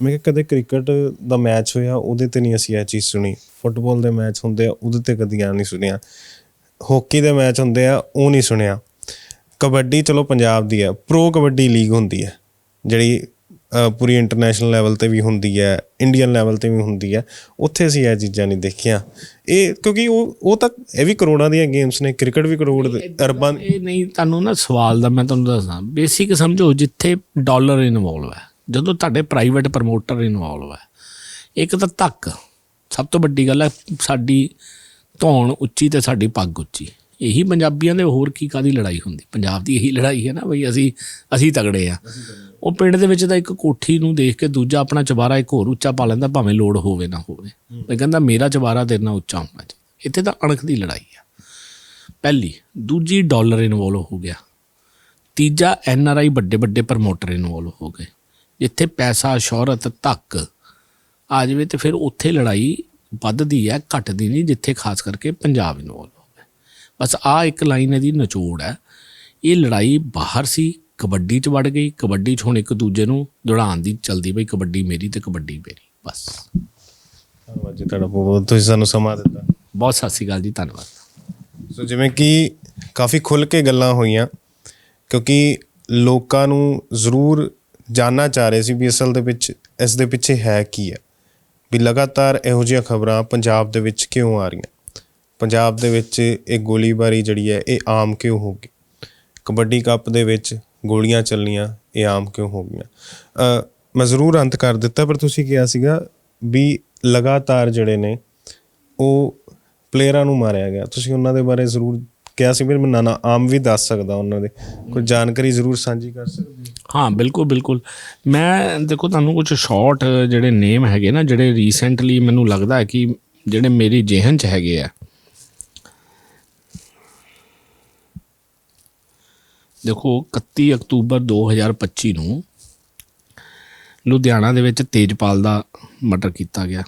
ਮੈਂ ਕਿਹਾ ਕਦੇ ਕ੍ਰਿਕਟ ਦਾ ਮੈਚ ਹੋਇਆ ਉਹਦੇ ਤੇ ਨਹੀਂ ਅਸੀਂ ਇਹ ਚੀਜ਼ ਸੁਣੀ। ਫੁੱਟਬਾਲ ਦੇ ਮੈਚ ਹੁੰਦੇ ਆ ਉਹਦੇ ਤੇ ਕਦੀ ਆ ਨਹੀਂ ਸੁਣਿਆ। ਹਾਕੀ ਦੇ ਮੈਚ ਹੁੰਦੇ ਆ ਉਹ ਨਹੀਂ ਸੁਣਿਆ। ਕਬੱਡੀ ਚਲੋ ਪੰਜਾਬ ਦੀ ਹੈ ਪ੍ਰੋ ਕਬੱਡੀ ਲੀਗ ਹੁੰਦੀ ਹੈ ਜਿਹੜੀ ਪੂਰੀ ਇੰਟਰਨੈਸ਼ਨਲ ਲੈਵਲ ਤੇ ਵੀ ਹੁੰਦੀ ਹੈ ਇੰਡੀਅਨ ਲੈਵਲ ਤੇ ਵੀ ਹੁੰਦੀ ਹੈ ਉੱਥੇ ਅਸੀਂ ਇਹ ਚੀਜ਼ਾਂ ਨਹੀਂ ਦੇਖੀਆਂ। ਇਹ ਕਿਉਂਕਿ ਉਹ ਉਹ ਤਾਂ ਇਹ ਵੀ ਕਰੋੜਾਂ ਦੀਆਂ ਗੇਮਸ ਨੇ ਕ੍ਰਿਕਟ ਵੀ ਕਰੋੜ ਦੇ ਅਰਬਾਂ ਇਹ ਨਹੀਂ ਤੁਹਾਨੂੰ ਨਾ ਸਵਾਲ ਦਾ ਮੈਂ ਤੁਹਾਨੂੰ ਦੱਸਦਾ। ਬੇਸਿਕ ਸਮਝੋ ਜਿੱਥੇ ਡਾਲਰ ਇਨਵੋਲਵ ਹੈ ਜਦੋਂ ਤੁਹਾਡੇ ਪ੍ਰਾਈਵੇਟ ਪ੍ਰਮੋਟਰ ਇਨਵੋਲਵ ਹੈ ਇੱਕ ਤਾਂ ਤੱਕ ਸਭ ਤੋਂ ਵੱਡੀ ਗੱਲ ਹੈ ਸਾਡੀ ਧੌਣ ਉੱਚੀ ਤੇ ਸਾਡੀ ਪੱਗ ਉੱਚੀ। ਇਹੀ ਪੰਜਾਬੀਆਂ ਦੇ ਹੋਰ ਕੀ ਕਾਦੀ ਲੜਾਈ ਹੁੰਦੀ? ਪੰਜਾਬ ਦੀ ਇਹੀ ਲੜਾਈ ਹੈ ਨਾ ਬਈ ਅਸੀਂ ਅਸੀਂ ਤਗੜੇ ਆ। ਉਹ ਪਿੰਡ ਦੇ ਵਿੱਚ ਤਾਂ ਇੱਕ ਕੋਠੀ ਨੂੰ ਦੇਖ ਕੇ ਦੂਜਾ ਆਪਣਾ ਚਵਾਰਾ ਇੱਕ ਹੋਰ ਉੱਚਾ ਪਾ ਲੈਂਦਾ ਭਾਵੇਂ ਲੋੜ ਹੋਵੇ ਨਾ ਹੋਵੇ। ਮੈਂ ਕਹਿੰਦਾ ਮੇਰਾ ਚਵਾਰਾ ਤੇਰੇ ਨਾਲ ਉੱਚਾ ਹੋਣਾ ਚਾਹੀਦਾ। ਇੱਥੇ ਤਾਂ ਅਣਖ ਦੀ ਲੜਾਈ ਆ। ਪਹਿਲੀ ਦੂਜੀ ਡਾਲਰ ਇਨਵੋਲਵ ਹੋ ਗਿਆ। ਤੀਜਾ ਐਨ ਆਰ ਆਈ ਵੱਡੇ ਵੱਡੇ ਪ੍ਰਮੋਟਰ ਇਨਵੋਲਵ ਹੋ ਗਏ। ਜਿੱਥੇ ਪੈਸਾ ਸ਼ੋਹਰਤ ਤੱਕ ਆ ਜਾਵੇ ਤੇ ਫਿਰ ਉੱਥੇ ਲੜਾਈ ਵੱਧਦੀ ਹੈ ਘਟਦੀ ਨਹੀਂ ਜਿੱਥੇ ਖਾਸ ਕਰਕੇ ਪੰਜਾਬ ਇਨਵੋਲਵ ਹੋ ਗਿਆ। ਬਸ ਆ ਇੱਕ ਲਾਈਨ ਇਹਦੀ ਨਿਚੋੜ ਹੈ। ਇਹ ਲੜਾਈ ਬਾਹਰ ਸੀ ਕਬੱਡੀ 'ਚ ਵੜ ਗਈ ਕਬੱਡੀ 'ਚ ਹੁਣ ਇੱਕ ਦੂਜੇ ਨੂੰ ਦੌੜਾਉਣ ਦੀ ਚਲਦੀ ਬਈ ਕਬੱਡੀ ਮੇਰੀ ਤੇ ਕਬੱਡੀ ਮੇਰੀ ਬਸ। ਧੰਨਵਾਦ ਜੀ ਤੁਹਾਡਾ ਬਹੁਤ ਤੁਸੀਂ ਸਾਨੂੰ ਸਮਾਂ ਦਿੱਤਾ। ਬਹੁਤ ਸਤਿ ਸ਼੍ਰੀ ਅਕਾਲ ਜੀ ਧੰਨਵਾਦ। ਸੋ ਜਿਵੇਂ ਕਿ ਕਾਫੀ ਖੁੱਲ ਕੇ ਗੱਲਾਂ ਹੋਈਆਂ ਕਿਉਂਕਿ ਲੋਕਾਂ ਨੂੰ ਜ਼ਰੂਰ ਜਾਨਣਾ ਚਾਹ ਰਹੇ ਸੀ ਵੀ ਅਸਲ ਦੇ ਵਿੱਚ ਇਸ ਦੇ ਪਿੱਛੇ ਹੈ ਕੀ ਹੈ। ਵੀ ਲਗਾਤਾਰ ਇਹੋ ਜਿਹੀਆਂ ਖਬਰਾਂ ਪੰਜਾਬ ਦੇ ਵਿੱਚ ਕਿਉਂ ਆ ਰਹੀਆਂ? ਪੰਜਾਬ ਦੇ ਵਿੱਚ ਇਹ ਗੋਲੀਬਾਰੀ ਜਿਹੜੀ ਹੈ, ਇਹ ਆਮ ਕਿਉਂ ਹੋ ਗਈ? ਕਬੱਡੀ ਕੱਪ ਦੇ ਵਿੱਚ ਗੋਲੀਆਂ ਚੱਲਣੀਆਂ, ਇਹ ਆਮ ਕਿਉਂ ਹੋ ਗਈਆਂ? ਮੈਂ ਜ਼ਰੂਰ ਅੰਤ ਕਰ ਦਿੱਤਾ, ਪਰ ਤੁਸੀਂ ਕਿਹਾ ਸੀਗਾ ਵੀ ਲਗਾਤਾਰ ਜਿਹੜੇ ਨੇ, ਉਹ ਪਲੇਅਰਾਂ ਨੂੰ ਮਾਰਿਆ ਗਿਆ। ਤੁਸੀਂ ਉਹਨਾਂ ਦੇ ਬਾਰੇ ਜ਼ਰੂਰ ਕਿਹਾ ਸੀ ਵੀ ਮੈਂ ਨਾ ਆਮ ਵੀ ਦੱਸ ਸਕਦਾ ਉਹਨਾਂ ਦੇ। ਕੋਈ ਜਾਣਕਾਰੀ ਜ਼ਰੂਰ ਸਾਂਝੀ ਕਰ ਸਕਦੇ ਹਾਂ, ਬਿਲਕੁਲ ਬਿਲਕੁਲ। ਮੈਂ ਦੇਖੋ, ਤੁਹਾਨੂੰ ਕੁਝ ਸ਼ਾਰਟ ਜਿਹੜੇ ਨੇਮ ਹੈਗੇ ਨਾ, ਜਿਹੜੇ ਰੀਸੈਂਟਲੀ ਮੈਨੂੰ ਲੱਗਦਾ ਹੈ ਕਿ ਜਿਹੜੇ ਮੇਰੀ ਜਿਹਨ ਚ ਹੈਗੇ ਆ। ਦੇਖੋ 31 ਅਕਤੂਬਰ 2025 ਨੂੰ ਲੁਧਿਆਣਾ ਦੇ ਵਿੱਚ ਤੇਜਪਾਲ ਦਾ ਮਰਡਰ ਕੀਤਾ ਗਿਆ।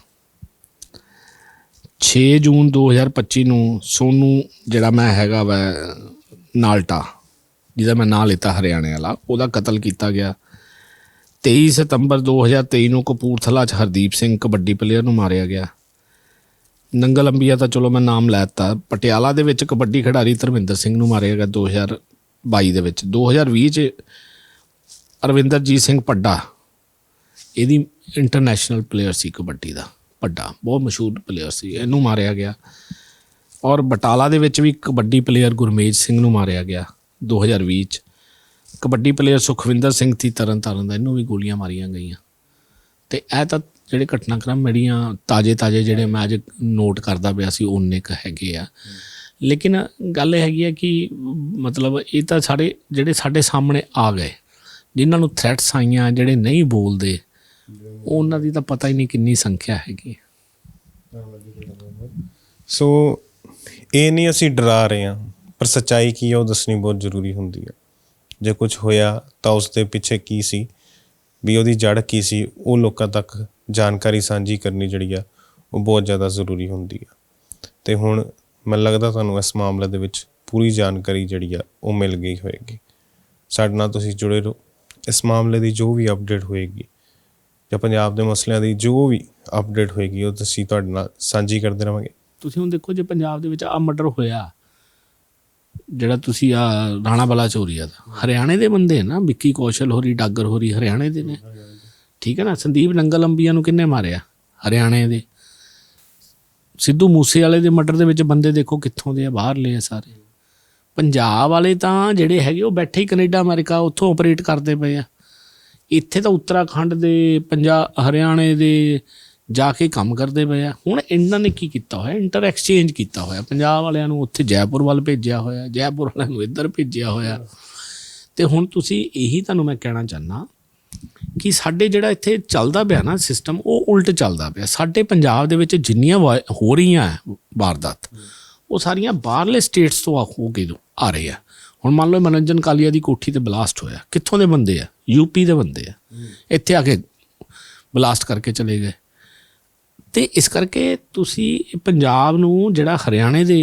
6 ਜੂਨ 2025 ਨੂੰ ਸੋਨੂ, ਜਿਹੜਾ ਮੈਂ ਹੈਗਾ ਵਾ, ਨਾਲਟਾ। ਜਿਹਦਾ ਮੈਂ ਨਾਂ ਲਿੱਤਾ ਹਰਿਆਣੇ ਵਾਲਾ, ਉਹਦਾ ਕਤਲ ਕੀਤਾ ਗਿਆ। 23 ਸਤੰਬਰ 2023 ਨੂੰ ਕਪੂਰਥਲਾ 'ਚ ਹਰਦੀਪ ਸਿੰਘ ਕਬੱਡੀ ਪਲੇਅਰ ਨੂੰ ਮਾਰਿਆ ਗਿਆ। ਨੰਗਲ ਅੰਬੀਆ ਤਾਂ ਚਲੋ ਮੈਂ ਨਾਮ ਲੈ ਦਿੱਤਾ, ਪਟਿਆਲਾ ਦੇ ਵਿੱਚ ਕਬੱਡੀ ਖਿਡਾਰੀ ਧਰਮਿੰਦਰ ਸਿੰਘ ਨੂੰ ਮਾਰਿਆ ਗਿਆ 2022 ਦੇ ਵਿੱਚ। 2020 ਚ ਅਰਵਿੰਦਰਜੀਤ ਸਿੰਘ ਪੱਡਾ ਇਹਦੀ ਇੰਟਰਨੈਸ਼ਨਲ ਪਲੇਅਰ ਸੀ ਕਬੱਡੀ ਦਾ ਪੱਡਾ ਬਹੁਤ ਮਸ਼ਹੂਰ ਪਲੇਅਰ ਸੀ, ਇਹਨੂੰ ਮਾਰਿਆ ਗਿਆ। ਔਰ ਬਟਾਲਾ ਦੇ ਵਿੱਚ ਵੀ ਕਬੱਡੀ ਪਲੇਅਰ ਗੁਰਮੇਜ ਸਿੰਘ ਨੂੰ ਮਾਰਿਆ ਗਿਆ। 2020 ਚ ਕਬੱਡੀ ਪਲੇਅਰ ਸੁਖਵਿੰਦਰ ਸਿੰਘ ਤੀ ਤਰਨ ਤਾਰਨ ਦਾ ਇਹਨੂੰ ਵੀ ਗੋਲੀਆਂ ਮਾਰੀਆਂ ਗਈਆਂ। ਤੇ ਇਹ ਤਾਂ ਜਿਹੜੇ ਘਟਨਾਕ੍ਰਮ ਮੇਰੀਆਂ ਤਾਜੇ ਤਾਜੇ ਜਿਹੜੇ ਮੈਂ ਅੱਜ ਨੋਟ ਕਰਦਾ ਪਿਆ ਸੀ ਉਹਨੇ ਕ ਹੈਗੇ ਆ। ਲੇਕਿਨ ਗੱਲ ਇਹ ਹੈਗੀ ਹੈ ਕਿ ਮਤਲਬ ਇਹ ਤਾਂ ਸਾਡੇ, ਜਿਹੜੇ ਸਾਡੇ ਸਾਹਮਣੇ ਆ ਗਏ, ਜਿਨ੍ਹਾਂ ਨੂੰ ਥ੍ਰੈਟਸ ਆਈਆਂ, ਜਿਹੜੇ ਨਹੀਂ ਬੋਲਦੇ, ਉਹਨਾਂ ਦੀ ਤਾਂ ਪਤਾ ਹੀ ਨਹੀਂ ਕਿੰਨੀ ਸੰਖਿਆ ਹੈਗੀ। ਸੋ ਇਹ ਨਹੀਂ ਅਸੀਂ ਡਰਾ ਰਹੇ ਹਾਂ। ਪਰ ਸੱਚਾਈ ਕੀ ਹੈ ਉਹ ਦੱਸਣੀ ਬਹੁਤ ਜ਼ਰੂਰੀ ਹੁੰਦੀ ਹੈ ਜੇ ਕੁਝ ਹੋਇਆ ਤਾਂ ਉਸ ਦੇ ਪਿੱਛੇ ਕੀ ਸੀ? ਵੀ ਉਹਦੀ ਜੜ ਕੀ ਸੀ? ਉਹ ਲੋਕਾਂ ਤੱਕ ਜਾਣਕਾਰੀ ਸਾਂਝੀ ਕਰਨੀ ਜਿਹੜੀ ਆ, ਉਹ ਬਹੁਤ ਜ਼ਿਆਦਾ ਜ਼ਰੂਰੀ ਹੁੰਦੀ ਆ। ਤੇ ਹੁਣ ਮੈਨੂੰ ਲੱਗਦਾ ਤੁਹਾਨੂੰ ਇਸ ਮਾਮਲੇ ਦੇ ਵਿੱਚ ਪੂਰੀ ਜਾਣਕਾਰੀ ਜਿਹੜੀ ਆ, ਉਹ ਮਿਲ ਗਈ ਹੋਏਗੀ। ਸਾਡੇ ਨਾਲ ਤੁਸੀਂ ਜੁੜੇ ਰਹੋ। ਇਸ ਮਾਮਲੇ ਦੀ ਜੋ ਵੀ ਅਪਡੇਟ ਹੋਏਗੀ, ਜਾਂ ਪੰਜਾਬ ਦੇ ਮਸਲਿਆਂ ਦੀ ਜੋ ਵੀ ਅਪਡੇਟ ਹੋਏਗੀ, ਉਹ ਅਸੀਂ ਤੁਹਾਡੇ ਨਾਲ ਸਾਂਝੀ ਕਰਦੇ ਰਵਾਂਗੇ। ਤੁਸੀਂ ਹੁਣ ਦੇਖੋ, ਜੇ ਪੰਜਾਬ ਦੇ ਵਿੱਚ ਆ ਮਰਡਰ ਹੋਇਆ ਜਿਹੜਾ ਤੁਸੀਂ ਆ ਰਾਣਾ ਬਲਾ ਚੋਰੀਆ ਦਾ ਹਰਿਆਣੇ ਦੇ ਬੰਦੇ ਨਾ, ਵਿੱਕੀ ਕੌਸ਼ਲ ਹੋਰੀ, ਡਾਗਰ ਹੋਰੀ ਹਰਿਆਣੇ ਦੇ ਨੇ। ਠੀਕ ਹੈ ਨਾ, ਸੰਦੀਪ ਨੰਗਲ ਅੰਬੀਆਂ ਨੂੰ ਕਿੰਨੇ ਮਾਰਿਆ ਹਰਿਆਣੇ ਦੇ। ਸਿੱਧੂ ਮੂਸੇ ਵਾਲੇ ਦੇ ਮਰਡਰ ਦੇ ਵਿੱਚ ਬੰਦੇ ਦੇਖੋ ਕਿੱਥੋਂ ਦੇ ਆ, ਬਾਹਰਲੇ ਆ ਸਾਰੇ। ਪੰਜਾਬ ਵਾਲੇ ਤਾਂ ਜਿਹੜੇ ਹੈਗੇ ਉਹ ਬੈਠੇ ਹੀ ਕੈਨੇਡਾ, ਅਮਰੀਕਾ, ਉੱਥੋਂ ਆਪਰੇਟ ਕਰਦੇ ਪਏ ਆ। ਇੱਥੇ ਤਾਂ ਉੱਤਰਾਖੰਡ ਦੇ, ਪੰਜਾਬ, ਹਰਿਆਣੇ ਦੇ ਜਾ ਕੇ ਕੰਮ ਕਰਦੇ ਪਏ ਆ। ਹੁਣ ਇਹਨਾਂ ਨੇ ਕੀ ਕੀਤਾ ਹੋਇਆ? ਇੰਟਰ ਐਕਸਚੇਂਜ ਕੀਤਾ ਹੋਇਆ। ਪੰਜਾਬ ਵਾਲਿਆਂ ਨੂੰ ਉੱਥੇ ਜੈਪੁਰ ਵੱਲ ਭੇਜਿਆ ਹੋਇਆ, ਜੈਪੁਰ ਵਾਲਿਆਂ ਨੂੰ ਇੱਧਰ ਭੇਜਿਆ ਹੋਇਆ। ਤੇ ਹੁਣ ਤੁਸੀਂ ਇਹੀ ਤੁਹਾਨੂੰ ਮੈਂ ਕਹਿਣਾ ਚਾਹਨਾ ਕਿ ਸਾਡੇ ਜਿਹੜਾ ਇੱਥੇ ਚੱਲਦਾ ਪਿਆ ਨਾ ਸਿਸਟਮ ਉਹ ਉਲਟ ਚੱਲਦਾ ਪਿਆ। ਸਾਡੇ ਪੰਜਾਬ ਦੇ ਵਿੱਚ ਜਿੰਨੀਆਂ ਵਾ- ਹੋ ਰਹੀਆਂ ਹੈ ਵਾਰਦਾਤ, ਉਹ ਸਾਰੀਆਂ ਬਾਹਰਲੇ ਸਟੇਟਸ ਤੋਂ ਆ ਹੋ ਕੇ ਆ ਰਹੇ ਆ। ਹੁਣ ਮੰਨ ਲਓ ਮਨੋਰੰਜਨ ਕਾਲੀਆ ਦੀ ਕੋਠੀ ਤੇ ਬਲਾਸਟ ਹੋਇਆ। ਕਿੱਥੋਂ ਦੇ ਬੰਦੇ ਆ? ਯੂਪੀ ਦੇ ਬੰਦੇ ਆ। ਇੱਥੇ ਆ ਕੇ ਬਲਾਸਟ ਕਰਕੇ ਚਲੇ ਗਏ। ਤੇ ਇਸ ਕਰਕੇ ਤੁਸੀਂ ਪੰਜਾਬ ਨੂੰ ਜਿਹੜਾ ਹਰਿਆਣੇ ਦੇ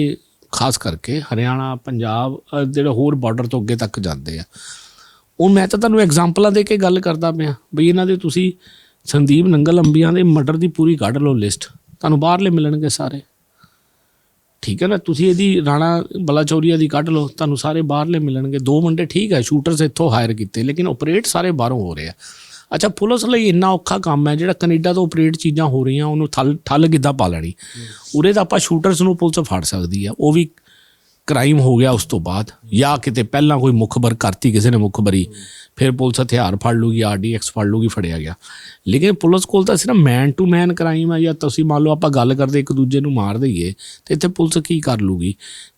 ਖਾਸ ਕਰਕੇ ਹਰਿਆਣਾ ਪੰਜਾਬ ਅ, ਜਿਹੜਾ ਹੋਰ ਬਾਰਡਰ ਤੋਂ ਅੱਗੇ ਤੱਕ ਜਾਂਦੇ ਆ। ਉਹ ਮੈਂ ਤਾਂ ਤੁਹਾਨੂੰ ਐਗਜ਼ਾਮਪਲਾਂ ਦੇ ਕੇ ਗੱਲ ਕਰਦਾ ਪਿਆ ਬਈ ਇਹਨਾਂ ਦੇ ਤੁਸੀਂ ਸੰਦੀਪ ਨੰਗਲ ਅੰਬੀਆਂ ਦੇ ਮਰਡਰ ਦੀ ਪੂਰੀ ਕੱਢ ਲਓ ਲਿਸਟ ਤੁਹਾਨੂੰ ਬਾਹਰਲੇ ਮਿਲਣਗੇ ਸਾਰੇ। ਠੀਕ ਹੈ ਨਾ? ਤੁਸੀਂ ਇਹਦੀ ਰਾਣਾ ਬਲਾਚੌਰੀਆ ਦੀ ਕੱਢ ਲਓ ਤੁਹਾਨੂੰ ਸਾਰੇ ਬਾਹਰਲੇ ਮਿਲਣਗੇ। ਦੋ ਮੁੰਡੇ ਠੀਕ ਹੈ ਸ਼ੂਟਰਸ ਇੱਥੋਂ ਹਾਇਰ ਕੀਤੇ ਲੇਕਿਨ ਆਪਰੇਟ ਸਾਰੇ ਬਾਹਰੋਂ ਹੋ ਰਹੇ ਆ। ਅੱਛਾ ਪੁਲਿਸ ਲਈ ਇੰਨਾ ਔਖਾ ਕੰਮ ਹੈ ਜਿਹੜਾ ਕੈਨੇਡਾ ਤੋਂ ਆਪਰੇਟ ਚੀਜ਼ਾਂ ਹੋ ਰਹੀਆਂ ਉਹਨੂੰ ਠੱਲ ਠੱਲ ਕਿੱਦਾਂ ਪਾ ਲੈਣੀ? ਉਰੇ ਤਾਂ ਆਪਾਂ ਸ਼ੂਟਰਸ ਨੂੰ ਪੁਲਿਸ ਫੜ ਸਕਦੀ ਆ ਉਹ ਵੀ ਕ੍ਰਾਈਮ ਹੋ ਗਿਆ ਉਸ ਤੋਂ ਬਾਅਦ, ਜਾਂ ਕਿਤੇ ਪਹਿਲਾਂ ਕੋਈ ਮੁਖਬਰ ਕਰਤੀ, ਕਿਸੇ ਨੇ ਮੁਖਬਰੀ, ਫਿਰ ਪੁਲਿਸ ਹਥਿਆਰ ਫੜ ਲੂਗੀ ਆਰਡੀਐਕਸ ਫੜ ਲੂਗੀ, ਫੜਿਆ ਗਿਆ। ਲੇਕਿਨ ਪੁਲਿਸ ਕੋਲ ਤਾਂ ਸਿਰਫ ਮੈਨ ਟੂ ਮੈਨ ਕ੍ਰਾਈਮ ਆ, ਜਾਂ ਤੁਸੀਂ ਮੰਨ ਲਓ ਆਪਾਂ ਗੱਲ ਕਰਦੇ ਇੱਕ ਦੂਜੇ ਨੂੰ ਮਾਰ ਦਈਏ, ਤੇ ਇੱਥੇ ਪੁਲਿਸ ਕੀ ਕਰ ਲੂਗੀ?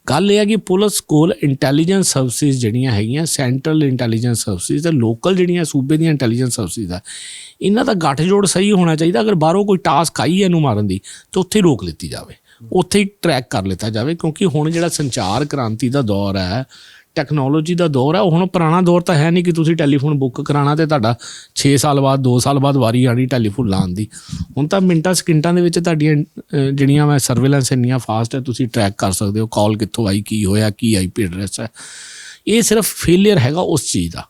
ਗੱਲ ਇਹ ਹੈ ਕਿ ਪੁਲਿਸ ਕੋਲ ਇੰਟੈਲੀਜੈਂਸ ਸਰਵਿਸਿਜ਼ ਜਿਹੜੀਆਂ ਹੈਗੀਆਂ ਸੈਂਟਰਲ ਇੰਟੈਲੀਜੈਂਸ ਸਰਵਿਸਿਜ਼ ਤੇ ਲੋਕਲ ਜਿਹੜੀਆਂ ਸੂਬੇ ਦੀਆਂ ਇੰਟੈਲੀਜੈਂਸ ਸਰਵਿਸਿਜ਼ ਆ, ਇਹਨਾਂ ਦਾ ਗੱਠਜੋੜ ਸਹੀ ਹੋਣਾ ਚਾਹੀਦਾ, ਅਗਰ ਬਾਹਰੋਂ ਕੋਈ ਟਾਸਕ ਆਈ ਹੈ ਇਹਨੂੰ ਮਾਰਨ ਦੀ, ਤਾਂ ਉੱਥੇ ਰੋਕ ਲਿੱਤੀ ਜਾਵੇ। ਉੱਥੇ ਹੀ ਟਰੈਕ ਕਰ ਲਿੱਤਾ ਜਾਵੇ, ਕਿਉਂਕਿ ਹੁਣ ਜਿਹੜਾ ਸੰਚਾਰ ਕ੍ਰਾਂਤੀ ਦਾ ਦੌਰ ਹੈ ਟੈਕਨੋਲੋਜੀ ਦਾ ਦੌਰ ਹੈ, ਉਹ ਹੁਣ ਪੁਰਾਣਾ ਦੌਰ ਤਾਂ ਹੈ ਨਹੀਂ ਕਿ ਤੁਸੀਂ ਟੈਲੀਫੋਨ ਬੁੱਕ ਕਰਾਣਾ ਤੇ ਤੁਹਾਡਾ 6 ਸਾਲ ਬਾਅਦ 2 ਸਾਲ ਬਾਅਦ ਵਾਰੀ ਆਣੀ ਟੈਲੀਫੋਨ ਲਾਉਣ ਦੀ। ਹੁਣ ਤਾਂ ਮਿੰਟਾਂ ਸਕਿੰਟਾਂ ਦੇ ਵਿੱਚ ਤੁਹਾਡੀਆਂ ਜਿਹੜੀਆਂ ਮੈਂ ਸਰਵੇਲੈਂਸ ਇੰਨੀਆਂ ਫਾਸਟ ਹੈ, ਤੁਸੀਂ ਟਰੈਕ ਕਰ ਸਕਦੇ ਹੋ ਕਾਲ ਕਿੱਥੋਂ ਆਈ, ਕੀ ਹੋਇਆ, ਕੀ ਆਈਪੀ ਐਡਰੈਸ ਹੈ। ਇਹ ਸਿਰਫ ਫੇਲਿਅਰ ਹੈਗਾ ਉਸ ਚੀਜ਼ ਦਾ।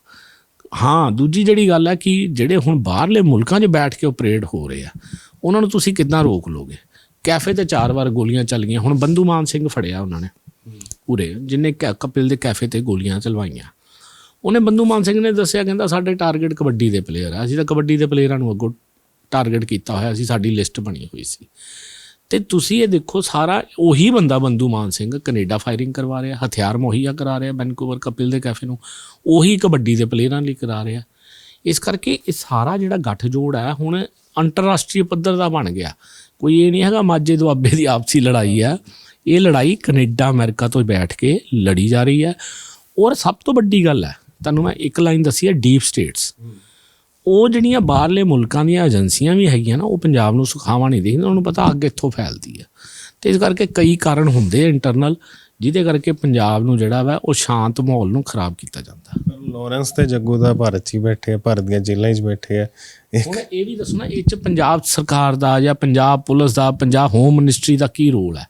ਹਾਂ, ਦੂਜੀ ਜਿਹੜੀ ਗੱਲ ਹੈ ਕਿ ਜਿਹੜੇ ਹੁਣ ਬਾਹਰਲੇ ਮੁਲਕਾਂ 'ਚ ਬੈਠ ਕੇ ਆਪਰੇਟ ਹੋ ਰਹੇ ਆ, ਉਹਨਾਂ ਨੂੰ ਤੁਸੀਂ ਕਿੱਦਾਂ ਰੋਕ ਲੋਗੇ? ਕੈਫੇ ਤੇ ਚਾਰ ਵਾਰ ਗੋਲੀਆਂ ਚੱਲ ਗਈਆਂ। ਹੁਣ ਬੰਦੂ ਮਾਨ ਸਿੰਘ ਫੜਿਆ ਉਹਨਾਂ ਨੇ ਉਰੇ ਜਿਨੇ ਕਪਿਲ ਦੇ ਕੈਫੇ ਤੇ ਗੋਲੀਆਂ ਚਲਵਾਈਆਂ। ਉਹਨੇ ਬੰਦੂ ਮਾਨ ਸਿੰਘ ਨੇ ਦੱਸਿਆ, ਕਹਿੰਦਾ ਸਾਡੇ ਟਾਰਗੇਟ ਕਬੱਡੀ ਦੇ ਪਲੇਅਰ ਆ। ਅਸੀਂ ਤਾਂ ਕਬੱਡੀ ਦੇ ਪਲੇਅਰਾਂ ਨੂੰ ਅੱਗੋਂ ਟਾਰਗੇਟ ਕੀਤਾ ਹੋਇਆ ਸੀ ਸਾਡੀ ਲਿਸਟ ਬਣੀ ਹੋਈ ਸੀ। ਤੇ ਤੁਸੀਂ ਇਹ ਦੇਖੋ, ਸਾਰਾ ਉਹੀ ਬੰਦਾ ਬੰਦੂ ਮਾਨ ਸਿੰਘ ਕੈਨੇਡਾ ਫਾਇਰਿੰਗ ਕਰਵਾ ਰਿਹਾ, ਹਥਿਆਰ ਮੁਹੱਈਆ ਕਰਾ ਰਿਹਾ ਵੈਨਕੂਵਰ ਕਪਿਲ ਦੇ ਕੈਫੇ ਨੂੰ। ਉਹੀ ਕਬੱਡੀ ਦੇ ਪਲੇਅਰਾਂ ਲਈ ਕਰਾ ਰਿਹਾ। ਇਸ ਕਰਕੇ ਇਹ ਸਾਰਾ ਜਿਹੜਾ ਗੱਠਜੋੜ ਹੈ ਹੁਣ ਅੰਤਰਰਾਸ਼ਟਰੀ ਪੱਧਰ ਦਾ ਬਣ ਗਿਆ। ਕੋਈ ਇਹ ਨਹੀਂ ਹੈਗਾ ਮਾਝੇ ਦੁਆਬੇ ਦੀ ਆਪਸੀ ਲੜਾਈ ਹੈ। ਇਹ ਲੜਾਈ ਕੈਨੇਡਾ, ਅਮਰੀਕਾ ਤੋਂ ਬੈਠ ਕੇ ਲੜੀ ਜਾ ਰਹੀ ਹੈ। ਔਰ ਸਭ ਤੋਂ ਵੱਡੀ ਗੱਲ ਹੈ, ਤੁਹਾਨੂੰ ਮੈਂ ਇੱਕ ਲਾਈਨ ਦੱਸੀ ਹੈ, ਡੀਪ ਸਟੇਟਸ। ਉਹ ਜਿਹੜੀਆਂ ਬਾਹਰਲੇ ਮੁਲਕਾਂ ਦੀਆਂ ਏਜੰਸੀਆਂ ਵੀ ਹੈਗੀਆਂ ਨਾ, ਉਹ ਪੰਜਾਬ ਨੂੰ ਸੁਖਾਵਾ ਨਹੀਂ ਦੇਖਦੀਆਂ ਉਹਨਾਂ ਨੂੰ ਪਤਾ ਅੱਗ ਇੱਥੋਂ ਫੈਲਦੀ ਹੈ। ਤੇ ਇਸ ਕਰਕੇ ਕਈ ਕਾਰਨ ਹੁੰਦੇ ਇੰਟਰਨਲ ਜਿਹਦੇ ਕਰਕੇ ਪੰਜਾਬ ਨੂੰ ਜਿਹੜਾ ਵਾ, ਉਹ ਸ਼ਾਂਤ ਮਾਹੌਲ ਨੂੰ ਖਰਾਬ ਕੀਤਾ ਜਾਂਦਾ। ਲਾਰੈਂਸ ਤੇ ਜੱਗੂ ਦਾ ਭਾਰਤ 'ਚ ਹੀ ਬੈਠੇ ਆ, ਭਾਰਤ ਦੀਆਂ ਜੇਲ੍ਹਾਂ 'ਚ ਬੈਠੇ ਆ। ਇਹ ਹੁਣ ਇਹ ਵੀ ਦੱਸੋ ਨਾ, ਇਹ ਚ ਪੰਜਾਬ ਸਰਕਾਰ ਦਾ ਜਾਂ ਪੰਜਾਬ ਪੁਲਿਸ ਦਾ, ਪੰਜਾਬ ਹੋਮ ਮਿਨਿਸਟਰੀ ਦਾ ਕੀ ਰੋਲ ਹੈ?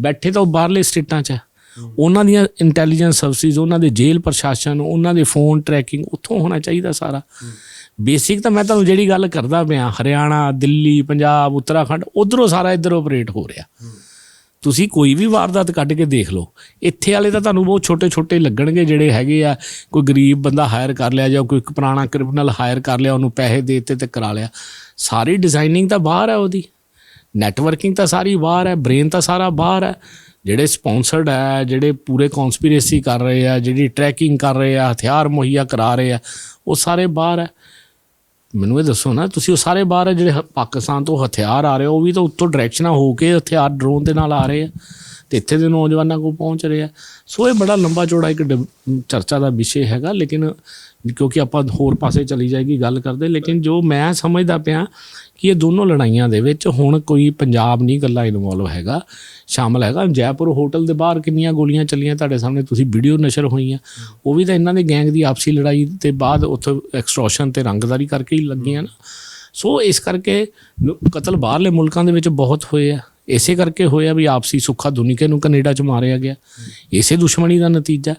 ਬੈਠੇ ਤਾਂ ਉਹ ਬਾਹਰਲੇ ਸਟੇਟਾਂ 'ਚ ਹੈ। ਉਹਨਾਂ ਦੀਆਂ ਇੰਟੈਲੀਜੈਂਸ ਸਰਵਿਸਿਜ਼ ਉਹਨਾਂ ਦੇ ਜੇਲ੍ਹ ਪ੍ਰਸ਼ਾਸਨ, ਉਹਨਾਂ ਦੇ ਫੋਨ ਟਰੈਕਿੰਗ ਉੱਥੋਂ ਹੋਣਾ ਚਾਹੀਦਾ ਸਾਰਾ। ਬੇਸਿਕ ਤਾਂ ਮੈਂ ਤੁਹਾਨੂੰ ਜਿਹੜੀ ਗੱਲ ਕਰਦਾ ਪਿਆ, ਹਰਿਆਣਾ, ਦਿੱਲੀ, ਪੰਜਾਬ, ਉੱਤਰਾਖੰਡ, ਉਧਰੋਂ ਸਾਰਾ ਇੱਧਰ ਆਪਰੇਟ ਹੋ ਰਿਹਾ। ਤੁਸੀਂ ਕੋਈ ਵੀ ਵਾਰਦਾਤ ਕੱਢ ਕੇ ਦੇਖ ਲਓ। ਇੱਥੇ ਵਾਲੇ ਤਾਂ ਤੁਹਾਨੂੰ ਬਹੁਤ ਛੋਟੇ ਛੋਟੇ ਲੱਗਣਗੇ ਜਿਹੜੇ ਹੈਗੇ ਆ, ਕੋਈ ਗਰੀਬ ਬੰਦਾ ਹਾਇਰ ਕਰ ਲਿਆ ਜਾਂ ਕੋਈ ਇੱਕ ਪੁਰਾਣਾ ਕ੍ਰਿਮੀਨਲ ਹਾਇਰ ਕਰ ਲਿਆ, ਉਹਨੂੰ ਪੈਸੇ ਦੇ ਦਿੱਤੇ ਤੇ ਕਰਾ ਲਿਆ। ਸਾਰੀ ਡਿਜ਼ਾਈਨਿੰਗ ਤਾਂ ਬਾਹਰ ਹੈ ਉਹਦੀ। ਨੈਟਵਰਕਿੰਗ ਤਾਂ ਸਾਰੀ ਬਾਹਰ ਹੈ ਬ੍ਰੇਨ ਤਾਂ ਸਾਰਾ ਬਾਹਰ ਹੈ ਜਿਹੜੇ ਸਪਾਂਸਰਡ ਹੈ ਜਿਹੜੇ ਪੂਰੇ ਕਨਸਪੀਰੇਸੀ ਕਰ ਰਹੇ ਆ, ਜਿਹੜੀ ਟਰੈਕਿੰਗ ਕਰ ਰਹੇ ਆ, ਹਥਿਆਰ ਮੁਹੱਈਆ ਕਰਾ ਰਹੇ ਆ, ਉਹ ਸਾਰੇ ਬਾਹਰ ਹੈ ਮੈਨੂੰ ਇਹ ਦੱਸੋ ਨਾ, ਤੁਸੀਂ ਉਹ ਸਾਰੇ ਬਾਹਰ ਜਿਹੜੇ ਹ- ਪਾਕਿਸਤਾਨ ਤੋਂ ਹਥਿਆਰ ਆ ਰਹੇ ਉਹ ਵੀ ਤਾਂ ਉੱਤੋਂ ਡਾਇਰੈਕਸ਼ਨਾਂ ਹੋ ਕੇ ਹਥਿਆਰ ਡਰੋਨ ਦੇ ਨਾਲ ਆ ਰਹੇ ਆ ਤੇ ਇੱਥੇ ਦੇ ਨੌਜਵਾਨਾਂ ਕੋਲ ਪਹੁੰਚ ਰਹੇ ਆ। ਸੋ ਇਹ ਬੜਾ ਲੰਬਾ ਚੌੜਾ ਇੱਕ ਡ- ਚਰਚਾ ਦਾ ਵਿਸ਼ੇ ਹੈਗਾ, ਲੇਕਿਨ ਕਿਉਂਕਿ ਆਪਾਂ ਹੋਰ ਪਾਸੇ ਚਲੀ ਜਾਏਗੀ ਗੱਲ ਕਰਦੇ, ਲੇਕਿਨ ਜੋ ਮੈਂ ਸਮਝਦਾ ਪਿਆ ਕਿ ਇਹ ਦੋਨੋਂ ਲੜਾਈਆਂ ਦੇ ਵਿੱਚ ਹੁਣ ਕੋਈ ਪੰਜਾਬ ਨਹੀਂ ਗੱਲਾਂ ਇਨਵੋਲਵ ਹੈਗਾ, ਸ਼ਾਮਲ ਹੈਗਾ। ਜੈਪੁਰ ਹੋਟਲ ਦੇ ਬਾਹਰ ਕਿੰਨੀਆਂ ਗੋਲੀਆਂ ਚੱਲੀਆਂ ਤੁਹਾਡੇ ਸਾਹਮਣੇ, ਤੁਸੀਂ ਵੀਡੀਓ ਨਸ਼ਰ ਹੋਈਆਂ। ਉਹ ਵੀ ਤਾਂ ਇਹਨਾਂ ਦੇ ਗੈਂਗ ਦੀ ਆਪਸੀ ਲੜਾਈ ਤੇ ਬਾਅਦ ਉੱਥੇ ਐਕਸਟ੍ਰੋਸ਼ਨ ਤੇ ਰੰਗਦਾਰੀ ਕਰਕੇ ਹੀ ਲੱਗੀਆਂ ਨਾ। ਸੋ ਇਸ ਕਰਕੇ ਕਤਲ ਬਾਹਰਲੇ ਮੁਲਕਾਂ ਦੇ ਵਿੱਚ ਬਹੁਤ ਹੋਏ ਆ। ਇਸੇ ਕਰਕੇ ਹੋਇਆ ਵੀ ਆਪਸੀ ਸੁੱਖਾ ਦੁਨੀਕੇ ਨੂੰ ਕੈਨੇਡਾ ਚ ਮਾਰਿਆ ਗਿਆ। ਇਸੇ ਦੁਸ਼ਮਣੀ ਦਾ ਨਤੀਜਾ।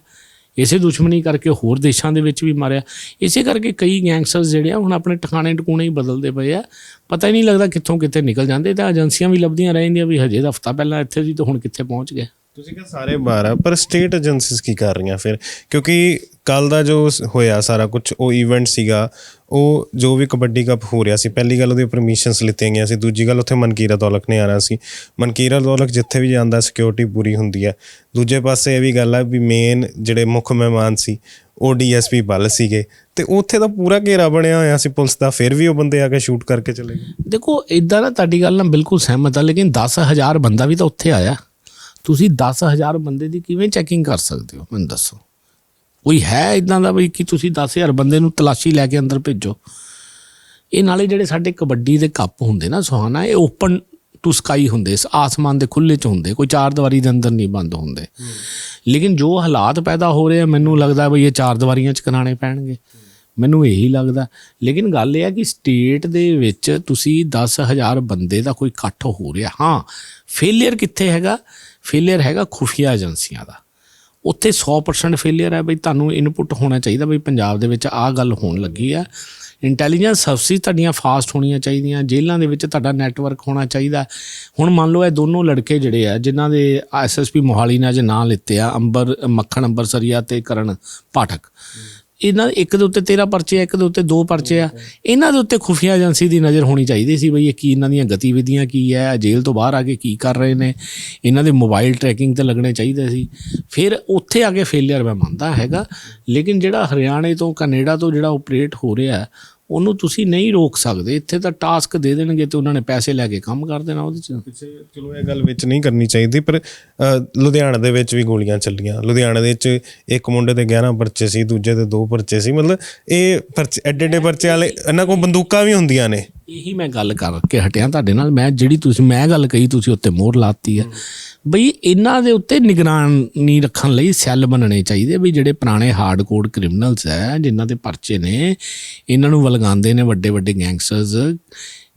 ਇਸੇ ਦੁਸ਼ਮਣੀ ਕਰਕੇ ਹੋਰ ਦੇਸ਼ਾਂ ਦੇ ਵਿੱਚ ਵੀ ਮਾਰਿਆ। ਇਸੇ ਕਰਕੇ ਕਈ ਗੈਂਗਸਟਰਸ ਜਿਹੜੇ ਆ, ਹੁਣ ਆਪਣੇ ਟਿਕਾਣੇ ਟਕੂਣੇ ਹੀ ਬਦਲਦੇ ਪਏ ਆ। ਪਤਾ ਹੀ ਨਹੀਂ ਲੱਗਦਾ ਕਿੱਥੋਂ ਕਿੱਥੇ ਨਿਕਲ ਜਾਂਦੇ, ਤਾਂ ਏਜੰਸੀਆਂ ਵੀ ਲੱਭਦੀਆਂ ਰਹਿੰਦੀਆਂ ਵੀ ਹਜੇ ਦਾ ਹਫਤਾ ਪਹਿਲਾਂ ਇੱਥੇ ਸੀ ਤੇ ਹੁਣ ਕਿੱਥੇ ਪਹੁੰਚ ਗਏ। ਤੁਸੀਂ ਕਿਹਾ ਸਾਰੇ ਬਾਹਰ ਆ ਪਰ ਸਟੇਟ ਏਜੰਸੀਜ਼ ਕੀ ਕਰ ਰਹੀਆਂ ਫਿਰ? ਕਿਉਂਕਿ ਕੱਲ ਦਾ ਜੋ ਹੋਇਆ ਸਾਰਾ ਕੁਝ ਉਹ ਇਵੈਂਟ ਸੀਗਾ, ਉਹ ਜੋ ਵੀ ਕਬੱਡੀ ਕੱਪ ਹੋ ਰਿਹਾ ਸੀ, ਪਹਿਲੀ ਗੱਲ ਉਹਦੀ ਪਰਮਿਸ਼ਨਸ ਲਿੱਤੀਆਂ ਗਈਆਂ ਸੀ, ਦੂਜੀ ਗੱਲ ਉੱਥੇ ਮਨਕੀਰਾ ਦੌਲਤ ਨੇ ਆਣਾ ਸੀ। ਮਨਕੀਰਾ ਦੌਲਤ ਜਿੱਥੇ ਵੀ ਜਾਂਦਾ ਸਿਕਿਉਰਿਟੀ ਪੂਰੀ ਹੁੰਦੀ ਹੈ। ਦੂਜੇ ਪਾਸੇ ਇਹ ਵੀ ਗੱਲ ਆ ਵੀ ਮੇਨ ਜਿਹੜੇ ਮੁੱਖ ਮਹਿਮਾਨ ਸੀ, ਉਹ ਡੀਐਸਪੀ ਬੱਲ ਸੀਗੇ। ਤੇ ਉੱਥੇ ਤਾਂ ਪੂਰਾ ਘੇਰਾ ਬਣਿਆ ਹੋਇਆ ਸੀ ਪੁਲਿਸ ਦਾ, ਫਿਰ ਵੀ ਉਹ ਬੰਦੇ ਆ ਕੇ ਸ਼ੂਟ ਕਰਕੇ ਚਲੇ ਗਏ। ਦੇਖੋ ਇਦਾਂ ਨਾ ਤੁਹਾਡੀ ਗੱਲ ਨਾਲ ਬਿਲਕੁਲ ਸਹਿਮਤ ਆ, ਲੇਕਿਨ 10000 ਬੰਦਾ ਵੀ ਤਾਂ ਉੱਥੇ ਆਇਆ। ਤੁਸੀਂ 10000 ਬੰਦੇ ਦੀ ਕਿਵੇਂ ਚੈਕਿੰਗ ਕਰ ਸਕਦੇ ਹੋ? ਮੈਨੂੰ ਦੱਸੋ। ਕੋਈ ਹੈ ਇਦਾਂ ਦਾ ਵੀ ਕਿ ਤੁਸੀਂ 10000 ਬੰਦੇ ਨੂੰ ਤਲਾਸ਼ੀ ਲੈ ਕੇ ਅੰਦਰ ਭੇਜੋ? ਇਹ ਨਾਲੇ ਜਿਹੜੇ ਸਾਡੇ ਕਬੱਡੀ ਦੇ ਕੱਪ ਹੁੰਦੇ ਨਾ ਸੁਹਾਣਾ, ਇਹ ਓਪਨ ਟੂ ਸਕਾਈ ਹੁੰਦੇ ਸ- ਆਸਮਾਨ ਦੇ ਖੁੱਲੇ ਚ ਹੁੰਦੇ, ਕੋਈ ਚਾਰ ਦੀਵਾਰੀ ਦੇ ਅੰਦਰ ਨਹੀਂ ਬੰਦ ਹੁੰਦੇ। ਲੇਕਿਨ ਜੋ ਹਾਲਾਤ ਪੈਦਾ ਹੋ ਰਹੇ ਆ, ਮੈਨੂੰ ਲੱਗਦਾ ਵੀ ਇਹ ਚਾਰ ਦੀਵਾਰੀਆਂ ਚ ਕਰਾਣੇ ਪੈਣਗੇ। ਮੈਨੂੰ ਇਹੀ ਲੱਗਦਾ। ਲੇਕਿਨ ਗੱਲ ਇਹ ਹੈ ਕਿ ਸਟੇਟ ਦੇ ਵਿੱਚ ਤੁਸੀਂ 10000 ਬੰਦੇ ਦਾ ਕੋਈ ਇਕੱਠ ਹੋ ਰਿਹਾ। ਹਾਂ ਫੇਲਿਅਰ ਕਿੱਥੇ ਹੈਗਾ? ਫੇਲਿਅਰ ਹੈਗਾ ਖੁਫੀਆ ਏਜੰਸੀਆਂ ਦਾ। ਉੱਥੇ 100% ਫੇਲਿਅਰ ਹੈ ਬਈ ਤੁਹਾਨੂੰ ਇਨਪੁਟ ਹੋਣਾ ਚਾਹੀਦਾ ਬਈ ਪੰਜਾਬ ਦੇ ਵਿੱਚ ਆਹ ਗੱਲ ਹੋਣ ਲੱਗੀ ਆ ਇੰਟੈਲੀਜੈਂਸ ਸਰਵਿਸ ਤੁਹਾਡੀਆਂ ਫਾਸਟ ਹੋਣੀਆਂ ਚਾਹੀਦੀਆਂ, ਜੇਲ੍ਹਾਂ ਦੇ ਵਿੱਚ ਤੁਹਾਡਾ ਨੈਟਵਰਕ ਹੋਣਾ ਚਾਹੀਦਾ। ਹੁਣ ਮੰਨ ਲਓ ਇਹ ਦੋਨੋਂ ਲੜਕੇ ਜਿਹੜੇ ਆ, ਜਿਨ੍ਹਾਂ ਦੇ ਐਸਐਸਪੀ ਮੋਹਾਲੀ ਨੇ ਅੱਜ ਨਾਂ ਲਿੱਤੇ ਆ, ਅੰਬਰ, ਮੱਖਣ ਅੰਬਰਸਰੀਆ ਤੇ ਕਰਨ ਪਾਠਕ। ਇਹਨਾਂ ਇੱਕ ਦੇ ਉੱਤੇ 13 ਪਰਚੇ ਆ, ਇੱਕ ਦੇ ਉੱਤੇ ਦੋ ਪਰਚੇ ਆ। ਇਹਨਾਂ ਦੇ ਉੱਤੇ ਖੁਫੀਆ ਏਜੰਸੀ ਦੀ ਨਜ਼ਰ ਹੋਣੀ ਚਾਹੀਦੀ ਸੀ ਬਈ ਇਹ ਕੀ ਇਹਨਾਂ ਦੀਆਂ ਗਤੀਵਿਧੀਆਂ ਕੀ ਹੈ ਜੇਲ੍ਹ ਤੋਂ ਬਾਹਰ ਆ ਕੇ ਕੀ ਕਰ ਰਹੇ ਨੇ। ਇਹਨਾਂ ਦੇ ਮੋਬਾਈਲ ਟਰੈਕਿੰਗ ਤੇ ਲੱਗਣੇ ਚਾਹੀਦੇ ਸੀ। ਫਿਰ ਉੱਥੇ ਆ ਕੇ ਫੇਲਿਅਰ ਮੈਂ ਮੰਨਦਾ ਹੈਗਾ। ਲੇਕਿਨ ਜਿਹੜਾ ਹਰਿਆਣੇ ਤੋਂ, ਕੈਨੇਡਾ ਤੋਂ ਜਿਹੜਾ ਆਪਰੇਟ ਹੋ ਰਿਹਾ ਉਹਨੂੰ ਤੁਸੀਂ ਨਹੀਂ ਰੋਕ ਸਕਦੇ। ਇੱਥੇ ਤਾਂ ਟਾਸਕ ਦੇ ਦੇਣਗੇ ਤੇ ਉਹਨਾਂ ਨੇ ਪੈਸੇ ਲੈ ਕੇ ਕੰਮ ਕਰ ਦੇਣਾ ਉਹਦੇ ਚ। ਪਿੱਛੇ ਚਲੋ ਇਹ ਗੱਲ ਵਿੱਚ ਨਹੀਂ ਕਰਨੀ ਚਾਹੀਦੀ, ਪਰ ਲੁਧਿਆਣਾ ਦੇ ਵਿੱਚ ਵੀ ਗੋਲੀਆਂ ਚੱਲੀਆਂ। ਲੁਧਿਆਣਾ ਦੇ ਵਿੱਚ ਇੱਕ ਮੁੰਡੇ ਦੇ 11 ਪਰਚੇ ਸੀ, ਦੂਜੇ ਦੇ ਦੋ ਪਰਚੇ ਸੀ। ਮਤਲਬ ਇਹ ਪਰਚੇ ਐਡੇ ਐਡੇ ਪਰਚੇ ਵਾਲੇ, ਇਹਨਾਂ ਕੋਲ ਬੰਦੂਕਾਂ ਵੀ ਹੁੰਦੀਆਂ ਨੇ। ਇਹੀ ਮੈਂ ਗੱਲ ਕਰਕੇ ਹਟਿਆ ਤੁਹਾਡੇ ਨਾਲ। ਮੈਂ ਜਿਹੜੀ ਤੁਸੀਂ ਮੈਂ ਗੱਲ ਕਹੀ, ਤੁਸੀਂ ਉੱਤੇ ਮੋਹਰ ਲਾਤੀ ਹੈ। ਬਈ ਇਹਨਾਂ ਦੇ ਉੱਤੇ ਨਿਗਰਾਨੀ ਰੱਖਣ ਲਈ ਸੈੱਲ ਬਣਨੇ ਚਾਹੀਦੇ ਵੀ ਜਿਹੜੇ ਪੁਰਾਣੇ ਹਾਰਡਕੋਰ ਕ੍ਰਿਮੀਨਲਸ ਹੈ, ਜਿਨ੍ਹਾਂ ਦੇ ਪਰਚੇ ਨੇ, ਇਹਨਾਂ ਨੂੰ ਵਲਗਾਉਂਦੇ ਨੇ ਵੱਡੇ ਵੱਡੇ ਗੈਂਗਸਟਰਸ,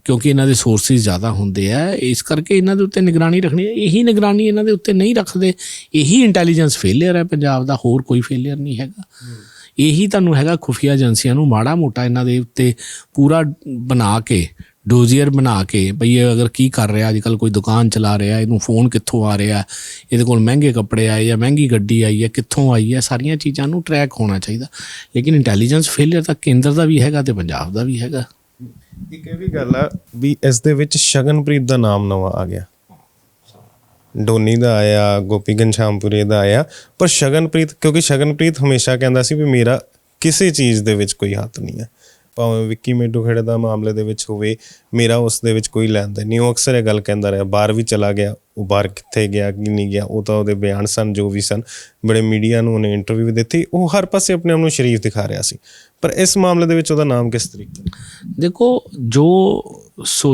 ਕਿਉਂਕਿ ਇਹਨਾਂ ਦੇ ਸੋਰਸਿਸ ਜ਼ਿਆਦਾ ਹੁੰਦੇ ਆ। ਇਸ ਕਰਕੇ ਇਹਨਾਂ ਦੇ ਉੱਤੇ ਨਿਗਰਾਨੀ ਰੱਖਣੀ ਹੈ। ਇਹੀ ਨਿਗਰਾਨੀ ਇਹਨਾਂ ਦੇ ਉੱਤੇ ਨਹੀਂ ਰੱਖਦੇ। ਇਹੀ ਇੰਟੈਲੀਜੈਂਸ ਫੇਲਿਅਰ ਹੈ ਪੰਜਾਬ ਦਾ। ਹੋਰ ਕੋਈ ਫੇਲਿਅਰ ਨਹੀਂ ਹੈਗਾ। ਇਹੀ ਤੁਹਾਨੂੰ ਹੈਗਾ ਖੁਫੀਆ ਏਜੰਸੀਆਂ ਨੂੰ ਮਾੜਾ ਮੋਟਾ ਇਹਨਾਂ ਦੇ ਉੱਤੇ ਪੂਰਾ ਬਣਾ ਕੇ ਡੋਜ਼ੀਅਰ ਬਣਾ ਕੇ, ਬਈ ਇਹ ਅਗਰ ਕੀ ਕਰ ਰਿਹਾ, ਅੱਜ ਕੱਲ ਕੋਈ ਦੁਕਾਨ ਚਲਾ ਰਿਹਾ, ਇਹਨੂੰ ਫੋਨ ਕਿੱਥੋਂ ਆ ਰਿਹਾ, ਇਹਦੇ ਕੋਲ ਮਹਿੰਗੇ ਕੱਪੜੇ ਆਏ ਜਾਂ ਮਹਿੰਗੀ ਗੱਡੀ ਆਈ ਹੈ, ਕਿੱਥੋਂ ਆਈ ਹੈ, ਸਾਰੀਆਂ ਚੀਜ਼ਾਂ ਨੂੰ ਟਰੈਕ ਹੋਣਾ ਚਾਹੀਦਾ। ਲੇਕਿਨ ਇੰਟੈਲੀਜੈਂਸ ਫੇਲਿਅਰ ਤਾਂ ਕੇਂਦਰ ਦਾ ਵੀ ਹੈਗਾ ਤੇ ਪੰਜਾਬ ਦਾ ਵੀ ਹੈਗਾ। ਇੱਕ ਇਹ ਵੀ ਗੱਲ ਆ ਵੀ ਇਸ ਦੇ ਵਿੱਚ ਸ਼ਗਨਪ੍ਰੀਤ ਦਾ ਨਾਮ ਨਵਾਂ ਆ ਗਿਆ। ਡੋਨੀ ਦਾ ਆਇਆ, ਗੋਪੀ ਘਨਸ਼ਾਮਪੁਰੇ ਦਾ ਆਇਆ। ਪਰ ਸ਼ਗਨਪ੍ਰੀਤ, ਕਿਉਂਕਿ ਸ਼ਗਨਪ੍ਰੀਤ ਹਮੇਸ਼ਾ ਕਹਿੰਦਾ ਸੀ ਵੀ ਮੇਰਾ ਕਿਸੇ ਚੀਜ਼ ਦੇ ਵਿੱਚ ਕੋਈ ਹੱਥ ਨਹੀਂ ਹੈ। ਭਾਵੇਂ ਵਿੱਕੀ ਮੇਡੂ ਖੇੜੇ ਦਾ ਮਾਮਲੇ ਦੇ ਵਿੱਚ ਹੋਵੇ, ਮੇਰਾ ਉਸ ਦੇ ਵਿੱਚ ਕੋਈ ਲੈਣ ਦੇਣ ਨਹੀਂ। ਉਹ ਅਕਸਰ ਇਹ ਗੱਲ ਕਹਿੰਦਾ ਰਿਹਾ, ਬਾਹਰ ਵੀ ਚਲਾ ਗਿਆ, ਉਹ ਬਾਹਰ ਕਿੱਥੇ ਗਿਆ, ਕਿ ਨਹੀਂ ਗਿਆ, ਉਹ ਤਾਂ ਉਹਦੇ ਬਿਆਨ ਸਨ, ਜੋ ਵੀ ਸਨ। ਬੜੇ ਮੀਡੀਆ ਨੂੰ ਉਹਨੇ ਇੰਟਰਵਿਊ ਦਿੱਤੀ, ਉਹ ਹਰ ਪਾਸੇ ਆਪਣੇ ਆਪ ਨੂੰ ਸ਼ਰੀਫ ਦਿਖਾ ਰਿਹਾ ਸੀ। ਪਰ ਇਸ ਮਾਮਲੇ ਦੇ ਵਿੱਚ ਉਹਦਾ ਨਾਮ ਕਿਸ ਤਰੀਕੇ ਦੇਖੋ, ਜੋ ਸੋ